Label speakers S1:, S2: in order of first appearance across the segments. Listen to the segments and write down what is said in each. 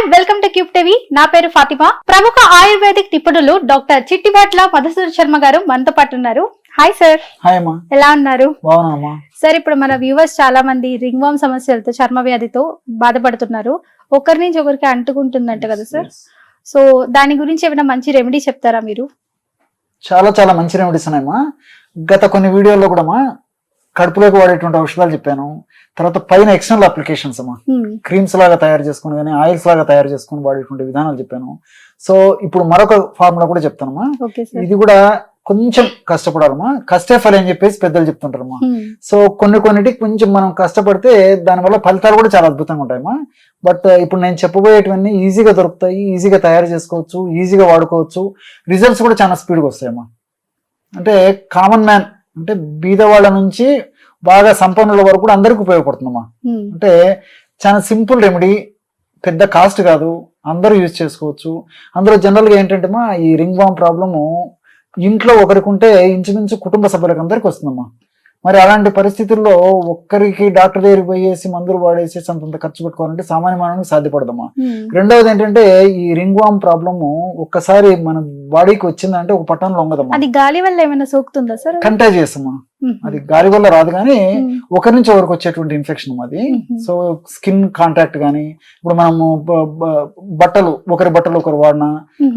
S1: Hi welcome to cube TV నా పేరు ఫాతిమా. ప్రముఖ ఆయుర్వేదిక్ నిపుణులు డాక్టర్ చిట్టిబాట్ల మధుసూదన్ శర్మ గారు మనతో పాటు ఉన్నారు. హాయ్ సార్
S2: హాయ్ అమ్మా.
S1: ఎలా ఉన్నారు? సార్ ఇప్పుడు మన వ్యూవర్స్ చాలా మంది రింగ్ వామ్ సమస్యలతో చర్మ వ్యాధితో బాధపడుతున్నారు. ఒకరి నుంచి ఒకరికి అంటుకుంటుందంట కదా సార్ సో దాని గురించి ఏమైనా మంచి రెమెడీ చెప్తారా మీరు?
S2: చాలా చాలా మంచి రెమెడీస్ ఉన్నాయమ్మా. గత కొన్ని వీడియోల్లో కూడా కడుపులోకి వాడేటువంటి ఔషధాలు చెప్పాను. తర్వాత పైన ఎక్స్టర్నల్ అప్లికేషన్స్ అమ్మా. క్రీమ్స్ లాగా తయారు చేసుకుని కానీ ఆయిల్స్ లాగా తయారు చేసుకుని వాడేటువంటి విధానాలు చెప్పాను. సో ఇప్పుడు మరొక ఫార్ములా కూడా చెప్తానమ్మా ఇది కూడా కొంచెం కష్టపడాలమ్మా. కష్టే ఫలి అని చెప్పేసి పెద్దలు చెప్తుంటారమ్మా. సో కొన్ని కొన్నిటికి కొంచెం మనం కష్టపడితే దానివల్ల ఫలితాలు కూడా చాలా అద్భుతంగా ఉంటాయమ్మా. బట్ ఇప్పుడు నేను చెప్పబోయేటివన్నీ ఈజీగా దొరుకుతాయి ఈజీగా తయారు చేసుకోవచ్చు ఈజీగా వాడుకోవచ్చు. రిజల్ట్స్ కూడా చాలా స్పీడ్గా వస్తాయమ్మా. అంటే కామన్ మ్యాన్ అంటే బీద వాళ్ళ నుంచి బాగా సంపన్నుల వరకు కూడా అందరికి ఉపయోగపడుతుందమ్మా. అంటే చాలా సింపుల్ రెమెడీ పెద్ద కాస్ట్ కాదు. అందరూ యూజ్ చేసుకోవచ్చు. అందులో జనరల్గా ఏంటంటే మా ఈ రింగ్ వామ్ ప్రాబ్లము ఇంట్లో ఒకరికి ఉంటే ఇంచుమించు కుటుంబ సభ్యులకు అందరికి వస్తుందమ్మా. మరి అలాంటి పరిస్థితుల్లో ఒక్కరికి డాక్టర్ దగ్గరికి పోయేసి మందులు వాడేసి అంతంత ఖర్చు పెట్టుకోవాలంటే సామాన్య మానవునికి సాధ్యపడదమ్మా. రెండవది ఏంటంటే ఈ రింగ్ వామ్ ప్రాబ్లము ఒక్కసారి మన బాడీకి వచ్చిందంటే ఒక పట్టణంలో ఉండదమ్మా
S1: అది గాలి వల్ల ఏమైనా సోకుతుందా సార్?
S2: కంటాజియస్ అమ్మా అది గాలి వల్ల రాదు కానీ ఒకరి నుంచి ఒకరికి వచ్చేటువంటి ఇన్ఫెక్షన్ అది. సో స్కిన్ కాంటాక్ట్ కానీ ఇప్పుడు మనము బట్టలు ఒకరి బట్టలు ఒకరు వాడినా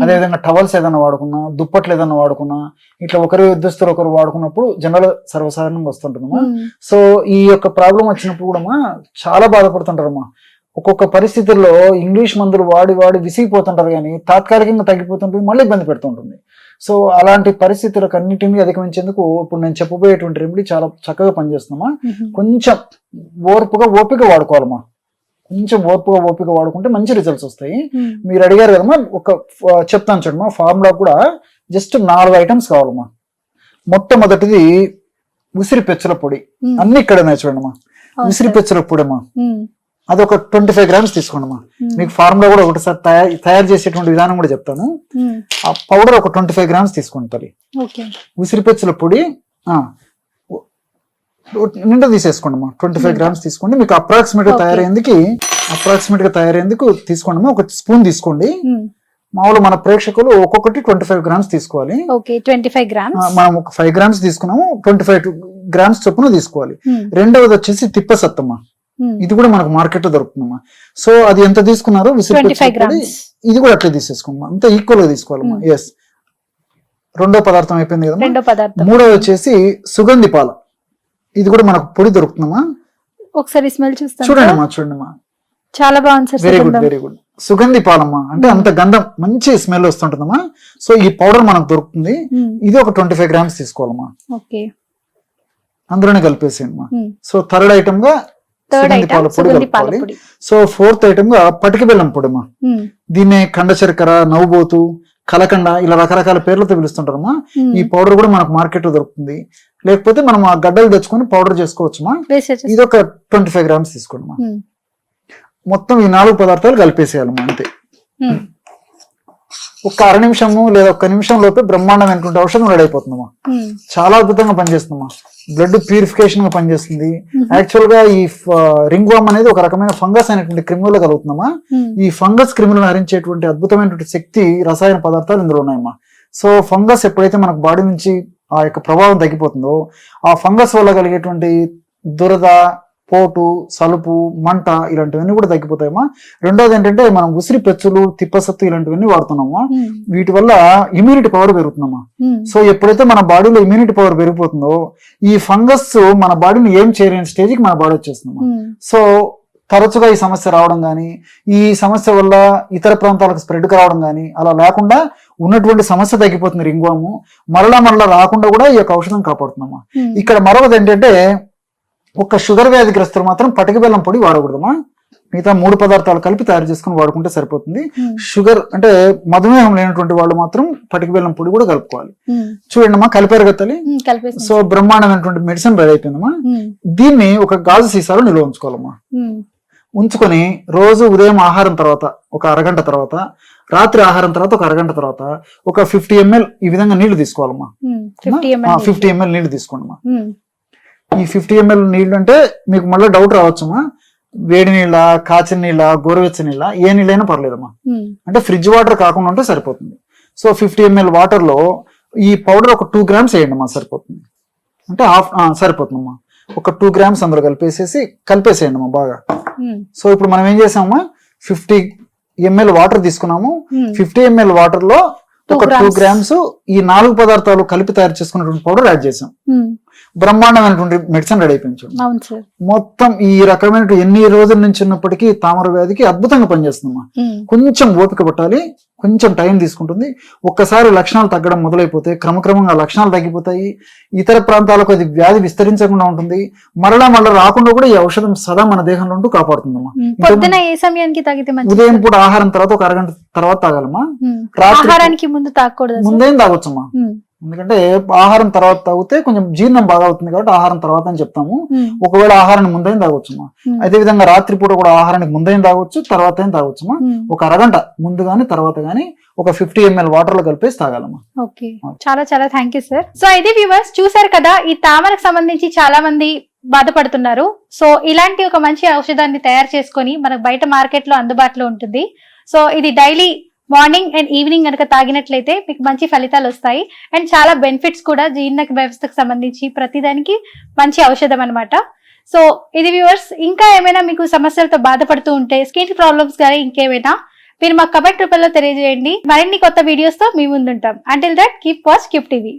S2: అదేవిధంగా టవల్స్ ఏదైనా వాడుకున్నా దుప్పట్లు ఏదైనా వాడుకున్నా ఇట్లా ఒకరి దుస్తులు ఒకరు వాడుకున్నప్పుడు జనరల్ సర్వసాధారణంగా వస్తుంటుందమ్మా. సో ఈ యొక్క ప్రాబ్లం వచ్చినప్పుడు కూడా చాలా బాధపడుతుంటారమ్మా. ఒక్కొక్క పరిస్థితుల్లో ఇంగ్లీష్ మందులు వాడి వాడి విసిగిపోతుంటారు కానీ తాత్కాలికంగా తగ్గిపోతుంటుంది మళ్ళీ ఇబ్బంది పెడుతుంటుంది సో అలాంటి పరిస్థితులకు అన్నిటినీ అధిగమించేందుకు ఇప్పుడు నేను చెప్పబోయేటువంటి రెమెడీ చాలా చక్కగా పనిచేస్తున్నామా కొంచెం ఓర్పుగా ఓపిక వాడుకోవాలమ్మా. కొంచెం ఓర్పుగా ఓపిక వాడుకుంటే మంచి రిజల్ట్స్ వస్తాయి. మీరు అడిగారు కదమ్మా ఒక చెప్తాను చూడమ్మా. ఫార్ములా కూడా జస్ట్ నాలుగు ఐటమ్స్ కావాలమ్మా. మొట్టమొదటిది ఉసిరి పెచ్చుల పొడి. అన్ని ఇక్కడ చూడమ్మా
S1: అవును
S2: ఉసిరి
S1: సార్.
S2: పెచ్చుల పొడి అమ్మా
S1: హ్మ్,
S2: అదొక ట్వంటీ ఫైవ్ గ్రామ్స్ తీసుకోండమ్మా.
S1: హ్మ్,
S2: మీకు ఫార్ములా కూడా ఒకటిసారి తయారు తయారు చేసేటువంటి విధానం కూడా చెప్తాను. ఆ పౌడర్ ఒక ట్వంటీ ఫైవ్ గ్రామ్స్ తీసుకోండి తల్లి.
S1: ఓకే.
S2: ఉసిరి పెచ్చుల పొడి నిండా తీసేసుకోండమ్మా. Twenty five. గ్రామ్స్ తీసుకోండి. మీకు
S1: అప్రాక్సిమేట్గా.
S2: తయారయ్యేందుకు అప్రాక్సిమేట్గా తయారయ్యేందుకు తీసుకోండమ్మా. ఒక స్పూన్ తీసుకోండి. మామూలు మన ప్రేక్షకులు ఒక్కొక్కటి ట్వంటీ ఫైవ్ గ్రామ్స్ తీసుకోవాలి మనం ఒక ఫైవ్ గ్రామ్స్ తీసుకున్నాము. ట్వంటీ ఫైవ్ గ్రామ్స్ చొప్పున తీసుకోవాలి. రెండవది వచ్చేసి తిప్పసత్తమ్మ. ఇది కూడా మనకు మార్కెట్లో దొరుకుతుందమ్మా. సో అది ఎంత తీసుకున్నారో ఇది కూడా అట్లే తీసేసుకోమ్మా అంతా ఈక్వల్గా తీసుకోవాలమ్మా.
S1: Hmm.
S2: ఎస్ రెండో పదార్థం అయిపోయింది
S1: పదార్థం.
S2: మూడోది వచ్చేసి సుగంధి పాల. ఇది కూడా మనకు పొడి దొరుకుతుందమ్మా.
S1: ఒకసారి స్మెల్ చూస్తాను.
S2: చూడండి
S1: సార్.
S2: అమ్మా చూడండి అమ్మా
S1: చాలా బాగుంది sir
S2: very good. Very good సుగంధి పాలమ్మా. అంటే అంత గంధం మంచి స్మెల్ వస్తుంటుందమ్మా. సో ఈ పౌడర్ మనకు దొరుకుతుంది. ఇది ఒక ట్వంటీ ఫైవ్ గ్రామ్స్ తీసుకోవాలమ్మా.
S1: ఓకే
S2: అందులోనే కలిపేసేయండి. సో థర్డ్ ఐటమ్గా
S1: థర్డ్
S2: సుగంధి
S1: ఐటమ్
S2: పాల పొడి
S1: సుగంధి పాల
S2: కలుపుకోవాలి.
S1: పొడి
S2: సో ఫోర్త్ ఐటమ్గా పటిక బెల్లం పొడి అమ్మా
S1: హ్మ్,
S2: దీన్నే కండ చక్కెర నవ్వుబోతు కలకండ ఇలా రకరకాల పేర్లతో పిలుస్తుంటారమ్మా. ఈ పౌడర్ కూడా మనకు మార్కెట్లో దొరుకుతుంది. లేకపోతే మనం ఆ గడ్డలు తెచ్చుకొని పౌడర్ చేసుకోవచ్చుమా?
S1: వేసేసి
S2: ఇది ఒక ట్వంటీ ఫైవ్ గ్రామ్స్ తీసుకోండి మొత్తం ఈ నాలుగు పదార్థాలు కలిపేసేయాలమ్మా అంతే. ఒక్క అర నిమిషము లేదా ఒక్క నిమిషం లోపే బ్రహ్మాండమైనటువంటి ఔషధం రెడీ అయిపోతుందమ్మా చాలా అద్భుతంగా పనిచేస్తుందమ్మా. బ్లడ్ ప్యూరిఫికేషన్గా పనిచేస్తుంది. యాక్చువల్గా ఈ రింగ్ వామ్ అనేది ఒక రకమైన ఫంగస్ అనేటువంటి క్రిములు కలుగుతుందమ్మా. ఈ ఫంగస్ క్రిములను హరించేటువంటి అద్భుతమైనటువంటి శక్తి రసాయన పదార్థాలు ఇందులో ఉన్నాయమ్మా. సో ఫంగస్ ఎప్పుడైతే మనకు బాడీ నుంచి ఆ యొక్క ప్రభావం తగ్గిపోతుందో ఆ ఫంగస్ వల్ల కలిగేటువంటి దురద పోటు సలుపు మంట ఇలాంటివన్నీ కూడా తగ్గిపోతాయమ్మా. రెండోది ఏంటంటే మనం ఉసిరి పెచ్చులు తిప్పసత్తు ఇలాంటివన్నీ వాడుతున్నామా వీటి వల్ల ఇమ్యూనిటీ పవర్ పెరుగుతుందమ్మా. సో ఎప్పుడైతే మన బాడీలో ఇమ్యూనిటీ పవర్ పెరిగిపోతుందో ఈ ఫంగస్ మన బాడీని ఏం చేయలేని స్టేజ్కి మన బాడీ వచ్చేస్తుందమ్మా. సో తరచుగా ఈ సమస్య రావడం కానీ ఈ సమస్య వల్ల ఇతర ప్రాంతాలకు స్ప్రెడ్ కావడం కానీ అలా లేకుండా ఉన్నటువంటి సమస్య తగ్గిపోతుంది రింగ్వాము మరలా మరలా రాకుండా కూడా ఈ యొక్క ఔషధం కాపాడుతుందమ్మా. ఇక్కడ మరొకటి ఏంటంటే ఒక్క షుగర్ వ్యాధిగ్రస్తులు మాత్రం పటిక బెల్లం పొడి వాడకూడదమ్మా. మిగతా మూడు పదార్థాలు కలిపి తయారు చేసుకుని వాడుకుంటే సరిపోతుంది.
S1: హ్మ్,
S2: షుగర్ అంటే మధుమేహం లేనటువంటి వాళ్ళు మాత్రం పటిక బెల్లం పొడి కూడా కలుపుకోవాలి.
S1: హ్మ్,
S2: చూడండి అమ్మా కలిపారు
S1: హ్మ్, కలిపేసి.
S2: సో బ్రహ్మాండమైనటువంటి మెడిసిన్ రెడీ అయిపోయిందమ్మా. దీన్ని ఒక గాజు సీసాలో నిల్వ ఉంచుకోవాలమ్మా. ఉంచుకొని రోజు ఉదయం ఆహారం తర్వాత ఒక అరగంట తర్వాత రాత్రి ఆహారం తర్వాత ఒక అరగంట తర్వాత ఒక ఫిఫ్టీ ఎంఎల్ ఈ విధంగా నీళ్ళు తీసుకోవాలమ్మా.
S1: హ్మ్, 50 ml
S2: ఫిఫ్టీ ఎంఎల్ నీళ్ళు తీసుకోండమ్మా.
S1: హ్మ్,
S2: ఈ ఫిఫ్టీ ఎంఎల్ నీళ్ళు అంటే మీకు మళ్ళీ డౌట్ రావచ్చమ్మా వేడి నీళ్ళ కాచిన నీళ్ళ గోరువెచ్చని నీళ్ళ ఏ నీళ్ళైనా పర్లేదమ్మా.
S1: ఉమ్,
S2: అంటే ఫ్రిడ్జ్ వాటర్ కాకుండా ఉంటే సరిపోతుంది. సో ఫిఫ్టీ ఎంఎల్ వాటర్లో ఈ పౌడర్ ఒక టూ గ్రామ్స్ వేయండి అమ్మా సరిపోతుంది. అంటే హాఫ్ సరిపోతుందమ్మా. ఒక టూ గ్రామ్స్ అందులో కలిపేసేసి కలిపేసేయండి అమ్మా బాగా సో ఇప్పుడు మనం ఏం చేసామమ్మా? ఫిఫ్టీ ఎంఎల్ వాటర్ తీసుకున్నాము. ఫిఫ్టీ ఎంఎల్
S1: వాటర్లో
S2: ఒక టూ. గ్రామ్స్ ఈ నాలుగు పదార్థాలు కలిపి తయారు చేసుకున్నటువంటి పౌడర్ యాడ్ చేసాం.
S1: ఉమ్,
S2: బ్రహ్మాండమైనటువంటి మెడిసిన్ రెడీ అయిపోయింది మొత్తం ఈ రకమైన ఎన్ని రోజుల నుంచి ఉన్నప్పటికీ తామర వ్యాధికి అద్భుతంగా పనిచేస్తుందమ్మా. కొంచెం ఓపిక పట్టాలి కొంచెం టైం తీసుకుంటుంది. ఒక్కసారి లక్షణాలు తగ్గడం మొదలైపోతే క్రమక్రమంగా లక్షణాలు తగ్గిపోతాయి. ఇతర ప్రాంతాలకు అది వ్యాధి విస్తరించకుండా ఉంటుంది. మరలా మరలా రాకుండా కూడా ఈ ఔషధం సదా మన దేహంలో ఉంటూ కాపాడుతుందమ్మా.
S1: పొద్దున ఏ సమయానికి తాగితే
S2: ఉదయం పూట ఆహారం తర్వాత ఒక అరగంట తర్వాత తాగాలమ్మా. రాత్రి
S1: ముందు తాగకూడదు?
S2: ముందేం తాగొచ్చమ్మా. ఎందుకంటే ఆహారం తర్వాత తాగితే కొంచెం జీర్ణం బాగా అవుతుంది కాబట్టి ఆహారం తర్వాత అని చెప్తాము. ఒకవేళ ఆహారాన్ని ముందైన తాగొచ్చమ్మా
S1: ఉమ్,
S2: అదే విధంగా రాత్రి పూట కూడా ఆహారానికి ముందైన తాగొచ్చు తర్వాత అయిన తాగొచ్చమ్మా
S1: ఉమ్.
S2: ఒక అరగంట ముందు గాని తర్వాత గాని ఒక ఫిఫ్టీ ఎంఎల్ వాటర్లో కలిపేసి తాగాలమ్మా.
S1: ఓకే. చాలా చాలా థ్యాంక్ యూ సార్. సో ఇది వ్యూవర్స్ చూసారు కదా ఈ తామరకు సంబంధించి చాలా మంది బాధపడుతున్నారు. సో ఇలాంటి ఒక మంచి ఔషధాన్ని తయారు చేసుకొని మనకు బయట మార్కెట్లో అందుబాటులో ఉంటుంది. సో ఇది డైలీ మార్నింగ్ అండ్ ఈవినింగ్ కనుక తాగినట్లయితే మీకు మంచి ఫలితాలు వస్తాయి. అండ్ చాలా బెనిఫిట్స్ కూడా జీర్ణ వ్యవస్థకు సంబంధించి ప్రతిదానికి మంచి ఔషధం అనమాట సో ఇది వ్యూవర్స్ ఇంకా ఏమైనా మీకు సమస్యలతో బాధపడుతూ ఉంటే స్కిన్ ప్రాబ్లమ్స్ కానీ ఇంకేమైనా మీరు మాకు కమెంట్ రూపంలో తెలియజేయండి. మరిన్ని కొత్త వీడియోస్తో మీ ముందుంటాం. Until that keep watch keep TV